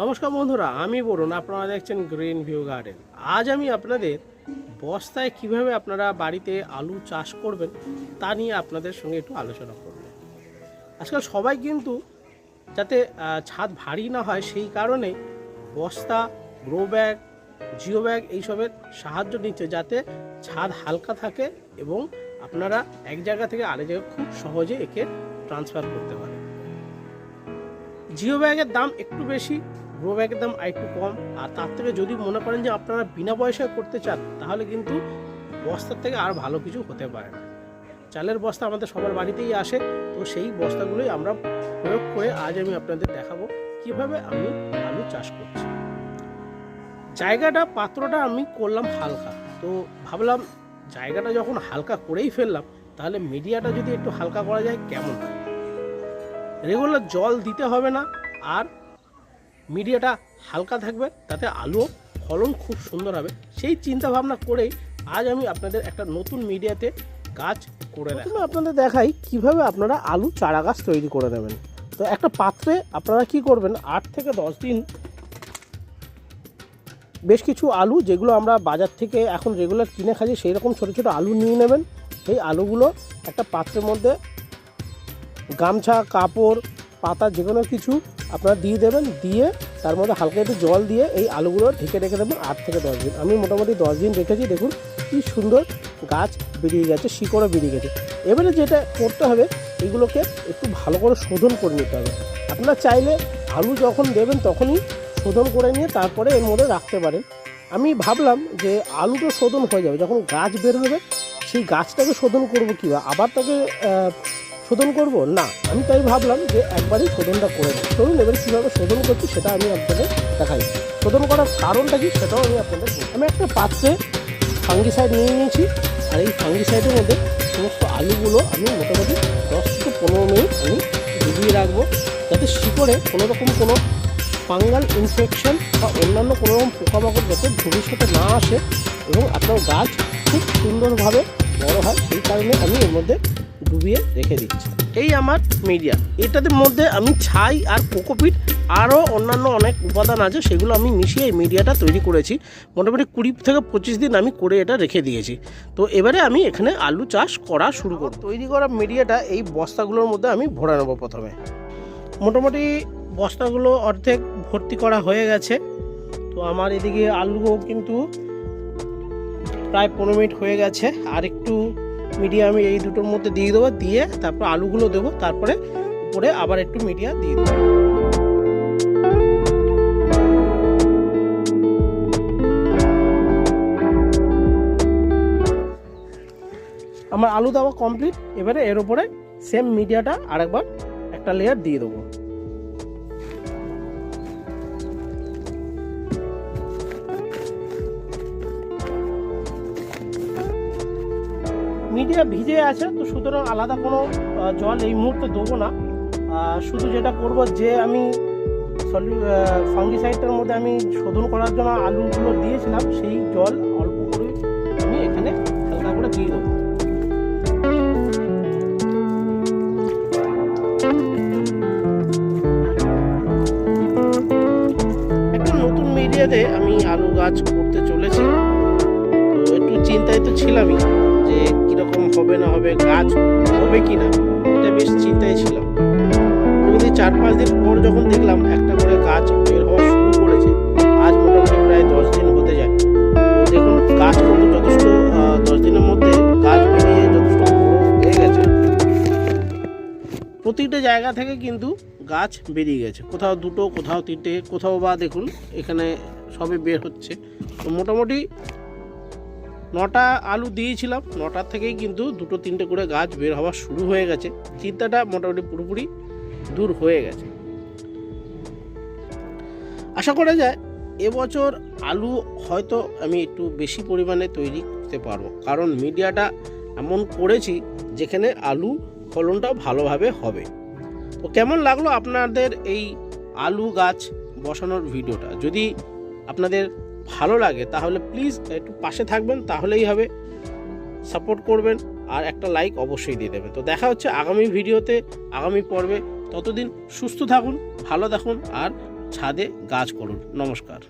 নমস্কার বন্ধুরা, আমি বলুন আপনারা দেখছেন গ্রিন ভিউ গার্ডেন আজ আমি আপনাদের বস্তায় কীভাবে আপনারা বাড়িতে আলু চাষ করবেন তা নিয়ে আপনাদের সঙ্গে একটু আলোচনা করব। আজকাল সবাই কিন্তু যাতে ছাদ ভারী না হয়, সেই কারণে বস্তা গ্রো ব্যাগ জিও ব্যাগ এইসবের সাহায্য নিচ্ছে যাতে ছাদ হালকা থাকে এবং আপনারা এক জায়গা থেকে আরেক জায়গায় খুব সহজে একে ট্রান্সফার করতে পারেন। জিও ব্যাগের দাম একটু বেশি গ্রো ব্যাগের দাম আরেকটু কম। আর তার থেকে যদি মনে করেন যে আপনারা বিনা পয়সায় করতে চান, তাহলে কিন্তু বস্তার থেকে আর ভালো কিছু হতে পারে না। চালের বস্তা আমাদের সবার বাড়িতেই আসে, তো সেই বস্তাগুলোই আমরা প্রয়োগ করে আজ আমি আপনাদের দেখাবো কীভাবে আমি আলু চাষ করছি। জায়গাটা, পাত্রটা আমি করলাম হালকা। তো ভাবলাম জায়গাটা যখন হালকা করেই ফেললাম, তাহলে মিডিয়াটা যদি একটু হালকা করা যায় কেমন হয়? রেগুলার জল দিতে হবে না, আর মিডিয়াটা হালকা থাকবে, তাতে আলু ফলন খুব সুন্দর হবে। সেই চিন্তা ভাবনা করেই আজ আমি আপনাদের একটা নতুন মিডিয়াতে গাছ করে প্রথমে আপনাদের দেখাই কীভাবে আপনারা আলু চারা গাছ তৈরি করে দেবেন। তো একটা পাত্রে আপনারা কি করবেন, আট থেকে দশ দিন বেশ কিছু আলু, যেগুলো আমরা বাজার থেকে এখন রেগুলার কিনে খাই সেই রকম ছোটো ছোটো আলু নিয়ে নেবেন। সেই আলুগুলো একটা পাত্রের মধ্যে গামছা, কাপড়, পাতা যে কোনো কিছু আপনারা দিয়ে দেবেন, দিয়ে তার মধ্যে হালকা একটু জল দিয়ে এই আলুগুলো ঢেকে রেখে দেবেন আট থেকে দশ দিন। আমি মোটামুটি দশ দিন রেখেছি, দেখুন কি সুন্দর গাছ বেরিয়ে গেছে, শিকড়ও বেরিয়ে গেছে। এবারে যেটা করতে হবে, এগুলোকে একটু ভালো করে শোধন করে নিতে হবে। আপনারা চাইলে আলু যখন দেবেন তখনই শোধন করে নিয়ে তারপরে এর মধ্যে রাখতে পারেন। আমি ভাবলাম যে আলুটা শোধন হয়ে যাবে, যখন গাছ বের হবে সেই গাছটাকে শোধন করব কীভাবে আবার তাকে শোধন করব? না। আমি তাই ভাবলাম যে একবারই শোধনটা করে দেবো চলুন, এবার কীভাবে শোধন করছি সেটা আমি আপনাদের দেখাই। শোধন করার কারণটা কি সেটাও আমি আপনাদের আমি একটা পাত্রে ফাঙ্গিসাইড নিয়ে নিয়েছি। আর এই ফাঙ্গিসাইডের মধ্যে সমস্ত আলুগুলো আমি মোটামুটি দশ থেকে পনেরো মিনিট আমি ডুবিয়ে রাখব। যাতে শিকড়ে কোনো রকম কোনো ফাঙ্গাল ইনফেকশন বা অন্যান্য কোনো রকম পোকামাকড় যাতে ভবিষ্যতে না আসে এবং আপনার গাছ খুব সুন্দরভাবে বড় হয়। সেই কারণে আমি এর মধ্যে ডুবিয়ে রেখে দিচ্ছি। এই আমার মিডিয়া এটাদের মধ্যে আমি ছাই আর কোকোপিট আরও অন্যান্য অনেক উপাদান আছে, সেগুলো আমি মিশিয়ে এই মিডিয়াটা তৈরি করেছি। মোটামুটি কুড়ি থেকে পঁচিশ দিন আমি করে এটা রেখে দিয়েছি। তো এবারে আমি এখানে আলু চাষ করা শুরু করব। তৈরি করা মিডিয়াটা এই বস্তাগুলোর মধ্যে আমি ভরে নেব প্রথমে। মোটামুটি বস্তাগুলো অর্ধেক ভর্তি করা হয়ে গেছে। তো আমার এদিকে আলুও কিন্তু প্রায় পনেরো মিনিট হয়ে গেছে। আর একটু মিডিয়ামে এই দুটোর মধ্যে দিয়ে দেবো, দিয়ে তারপর আলুগুলো দেবো, তারপরে উপরে আবার একটু মিডিয়া দিয়ে দেবো। আমার আলু দেওয়া কমপ্লিট এবারে এর উপরে সেম মিডিয়াটা আরেকবার একটা লেয়ার দিয়ে দেবো। মিডিয়া ভিজে আছে, তো সুতরাং আলাদা কোনো জল এই মুহূর্তে দেবো না। শুধু যেটা করব যে আমি সলি ফাঙ্গিসাইডটার মধ্যে আমি শোধন করার জন্য আলুগুলো দিয়েছিলাম, সেই জল অল্প করে আমি এখানে হালকা করে দিয়ে দেবো। একটা নতুন মিডিয়াতে আমি আলু গাছ করতে চলেছি। তো একটু চিন্তায় তো ছিলামই যে হবে না হবে, গাছ হবে কি না এটা বেশ চিন্তায় ছিলাম। মোটামুটি চার পাঁচ দিন পর যখন দেখলাম একটা করে গাছ বের হওয়া শুরু করেছে, আজ মোটামুটি প্রায় দশ দিন হতে যায়। দেখুন, গাছ কিন্তু যথেষ্ট দশ দিনের মধ্যে গাছ বেরিয়ে যথেষ্ট হয়ে গেছে। প্রতিটা জায়গা থেকে কিন্তু গাছ বেরিয়ে গেছে। কোথাও দুটো, কোথাও তিনটে, কোথাও বা দেখুন, এখানে সবে বের হচ্ছে। তো মোটামুটি নটা আলু দিয়েছিলাম নটার থেকেই কিন্তু দুটো তিনটে করে গাছ বের হওয়া শুরু হয়ে গেছে। চিন্তাটা মোটামুটি পুরোপুরি দূর হয়ে গেছে। আশা করা যায় এবছর আলু হয়তো আমি একটু বেশি পরিমাণে তৈরি করতে পারব। কারণ মিডিয়াটা এমন করেছি যেখানে আলু ফলনটাও ভালোভাবে হবে। তো কেমন লাগল আপনাদের এই আলু গাছ বসানোর ভিডিওটা? যদি আপনাদের ভালো লাগে, তাহলে প্লিজ একটু পাশে থাকবেন, তাহলেই হবে। সাপোর্ট করবেন, আর একটা লাইক অবশ্যই দিয়ে দেবেন। তো দেখা হচ্ছে আগামী ভিডিওতে, আগামী পর্বে। ততদিন সুস্থ থাকুন, ভালো থাকুন, আর ছাদে গাছ করুন। নমস্কার।